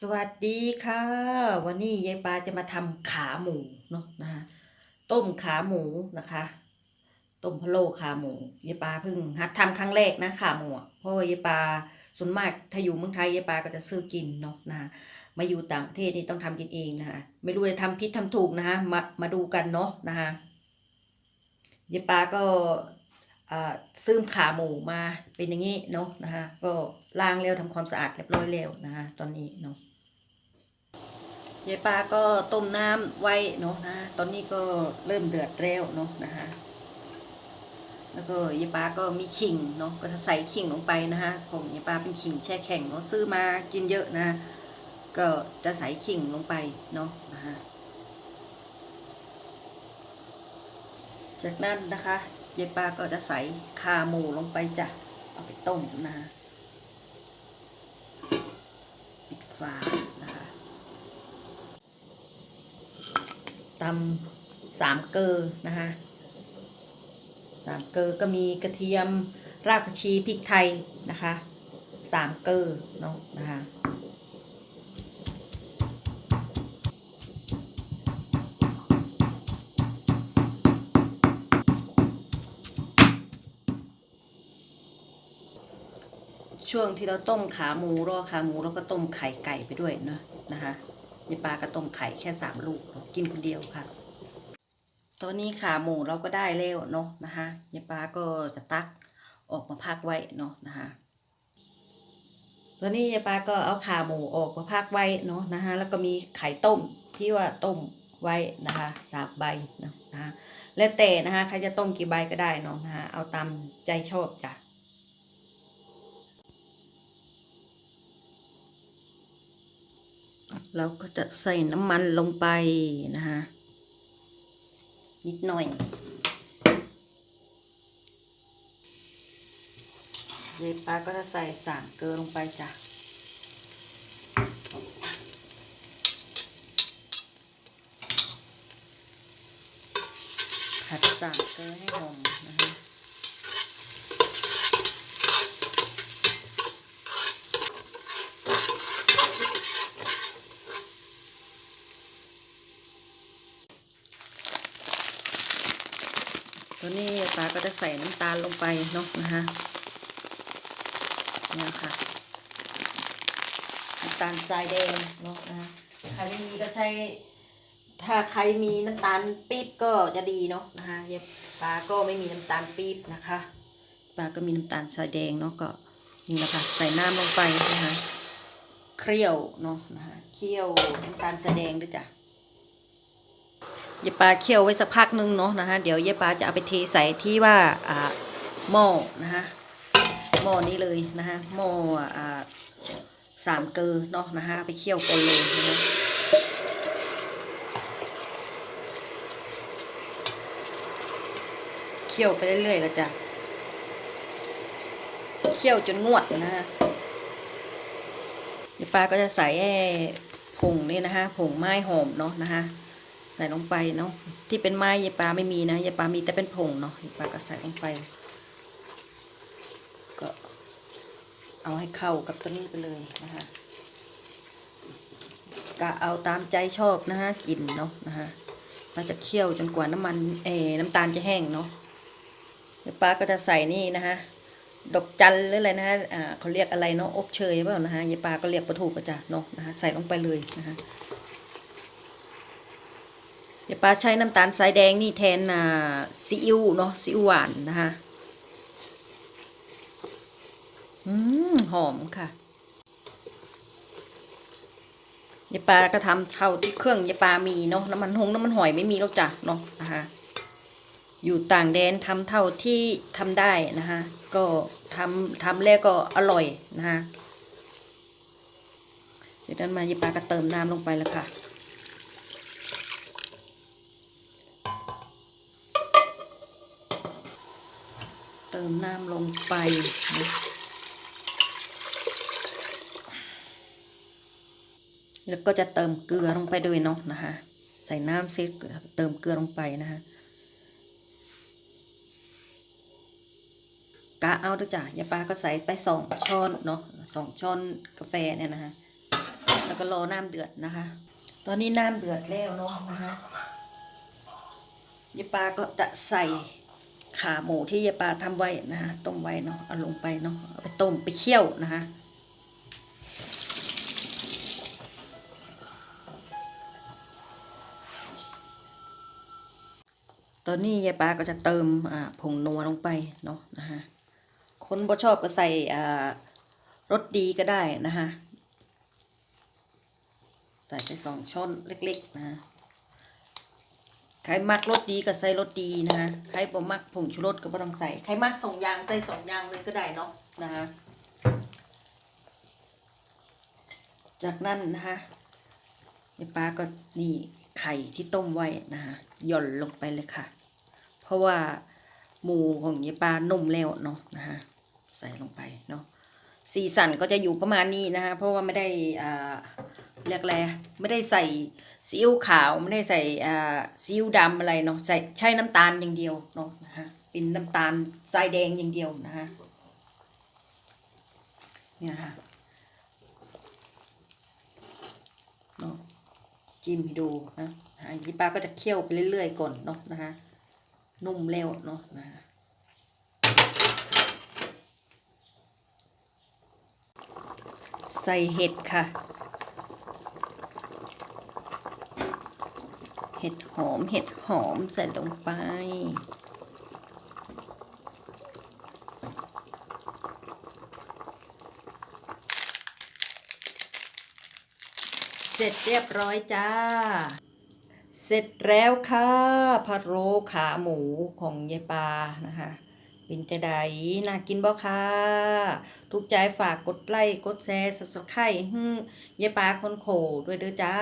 สวัสดีค่ะ วันนี้ยายปาจะมาทำขาหมูเนาะนะคะต้มขาหมูนะคะ ต้มพะโล้ขาหมูยายปาเพิ่งหัดทำครั้งแรกนะขาหมูเพราะว่ายายปาส่วนมากถ้าอยู่เมืองไทยยายปาก็จะซื้อกินเนาะนะคะมาอยู่ต่างประเทศนี่ต้องทำกินเองนะคะไม่รู้จะทำผิดทำถูกนะคะมามาดูกันเนาะนะคะยายปาก็ซื้อขาหมูมาเป็นอย่างนี้เนาะนะคะก็ล้างแล้วทำความสะอาดเรียบร้อยแล้วนะคะตอนนี้เนาะ ยายปลาก็ต้มน้ำไว้เนาะนะตอนนี้ก็เริ่มเดือดแล้วเนาะนะคะแล้วก็ยายปลาก็มีขิงเนาะก็จะใส่ขิงลงไปนะคะของยายปลาเป็นขิงแช่แข็งเนาะซื้อมากินเยอะนะ ก็จะใส่ขิงลงไปเนาะนะคะจากนั้นนะคะยายปลาก็จะใส่ขาหมูลงไปจ้ะเอาไปต้มนะะปิดฝานะคะ ตำสามเกลอนะคะสามเกลอก็มีกระเทียมรากผักชีพริกไทยนะคะสามเกลอเนาะนะคะช่วงที่เราต้มขาหมูรอขาหมูเราก็ต้มไข่ไก่ไปด้วยเนาะนะคะ ยายปลาก็ต้มไข่แค่สามลูก กินคนเดียวค่ะ ตอนนี้ขาหมูเราก็ได้แล้วเนาะนะคะยายปลาก็จะตักออกมาพักไว้เนาะนะคะตอนนี้ยายปลาก็เอาขาหมูออกมาพักไว้เนาะนะคะแล้วก็มีไข่ต้มที่ว่าต้มไว้นะคะสามใบเนาะนะคะแล้วแต่นะคะใครจะต้มกี่ใบก็ได้เนาะนะคะเอาตามใจชอบจ้ะ เราก็จะใส่น้ำมันลงไปนะคะนิดหน่อยเยปลาก็จะใส่สามเกลือลงไปจ้ะผัดสามเกลือให้หอมนะคะ ตัวนี้ปลาก็จะใส่น้ำตาลลงไปเนาะนะคะเนี่ยค่ะน้ำตาลทรายแดงเนาะนะคะใครไม่มีก็ใช้ถ้าใครมีน้ำตาลปี๊บก็จะดีเนาะนะคะเย็บปลาก็ไม่มีน้ำตาลปี๊บนะคะปลาก็มีน้ำตาลทรายแดงเนาะก็นี่แหละค่ะใส่น้ำลงไปนะคะเคี่ยวเนาะนะคะเคี่ยวน้ำตาลทรายแดงด้วยจ้ะ ยายปลาเคี่ยวไว้สักพักนึงเนาะนะคะเดี๋ยวยายปลาจะเอาไปเทใส่ที่ว่าอ่าหม้อนะคะหม้อนี้เลยนะคะหม้ออ่าสามเกลอเนาะนะคะไปเคี่ยวก่อนเลยนะคะเคี่ยวไปเรื่อยๆแล้วจ้ะเคี่ยวจนงวดนะคะยายปลาก็จะใส่ผงนี่นะคะผงไม้หอมเนาะนะคะ ใส่ลงไปเนาะที่เป็นไม้ยายปลาไม่มีนะยายปลามีแต่เป็นผงเนาะยายปลาก็ใส่ลงไป ก็เอาให้เข้ากับตัวนี้ไปเลยนะคะกะเอาตามใจชอบนะคะกลิ่นเนาะนะคะเราจะเคี่ยวจนกว่าน้ำมันเอน้ำตาลจะแห้งเนาะยายปลาก็จะใส่นี่นะคะดอกจันหรืออะไรนะฮะอ่าเขาเรียกอะไรเนาะอบเชยเปล่านะฮะยายปลาก็เรียกประถูกก็จะเนาะนะคะใส่ลงไปเลยนะคะ เดี๋ยวป้าใช้น้ำตาลทรายแดงนี่แทนซีอิ๊วเนาะซีอิ๊วหวานนะคะอืมหอมค่ะยายปลาก็ทำเท่าที่เครื่องยายปลามีเนาะน้ำมันหงน้ำมันหอยไม่มีแล้วจ้ะเนาะนะคะอยู่ต่างแดนทำเท่าที่ทำได้นะคะก็ทำทำแล้วก็อร่อยนะคะจากนั้นมายายปลาก็เติมน้ำลงไปแล้วค่ะ ติมน้ำลงไปนะแล้วก็จะเติมเกลือลงไปด้วยเนาะนะคะใส่น้ำเสร็จเติมเกลือลงไปนะคะกะเอาด้วยจ้ะยาปลาก็ใส่ไปสองช้อนเนาะสองช้อนกาแฟเนี่ยนะคะแล้วแล้วก็รอน้ำเดือดนะคะ ตอนนี้น้ำเดือดแล้วเนาะนะคะยายปาก็จะใส่ ขาหมูที่ยายปาทำไว้นะคะต้มไว้เนาะเอาลงไปเนาะเอาไปต้มไปเคี่ยวนะคะตอนนี้ยายปาก็จะเติมอ่าผงนัวลงไปเนาะนะคะคนบ่ชอบก็ใส่อ่ารสดีก็ได้นะคะใส่ไปสองช้อนเล็กๆนะะ ใครมักรสดีก็ใส่รสดีนะคะใครบ่มักผงชูรสก็บ่ต้องใส่ใครมักสองอย่างใส่สองอย่างเลยก็ได้เนาะนะคะจากนั้นนะคะยายปาก็นี่ไข่ที่ต้มไว้นะคะหย่อนลงไปเลยค่ะ เพราะว่าหมูของยายปลานุ่มแล้วเนาะนะคะใส่ลงไปเนาะสีสันก็จะอยู่ประมาณนี้นะคะเพราะว่าไม่ได้อ่า เรียกอะไรไม่ได้ใส่ซีอิ๊วขาวไม่ได้ใส่อ่าซีอิ๊วดำอะไรเนาะใส่ใช้น้ำตาลอย่างเดียวเนาะนะคะเป็นน้ำตาลทรายแดงอย่างเดียวนะคะเนี่ยค่ะเนาะจิ้มให้ดูนะอ่ายายปลาก็จะเคี่ยวไปเรื่อยๆก่อนเนาะนะคะนุ่มเร็วเนาะนะฮะใส่เห็ดค่ะ เห็ดหอม เห็ดหอมใส่ลงไป เสร็จเรียบร้อยจ้า เสร็จแล้วค่ะพะโล้ขาหมูของยายปานะคะเป็นจะไดน่ากินบ่ค่ะทุกใจฝากกดไลค์กดแชร์สับสไครต์ฮึยายปาคนโขด้วยเด้อจ้า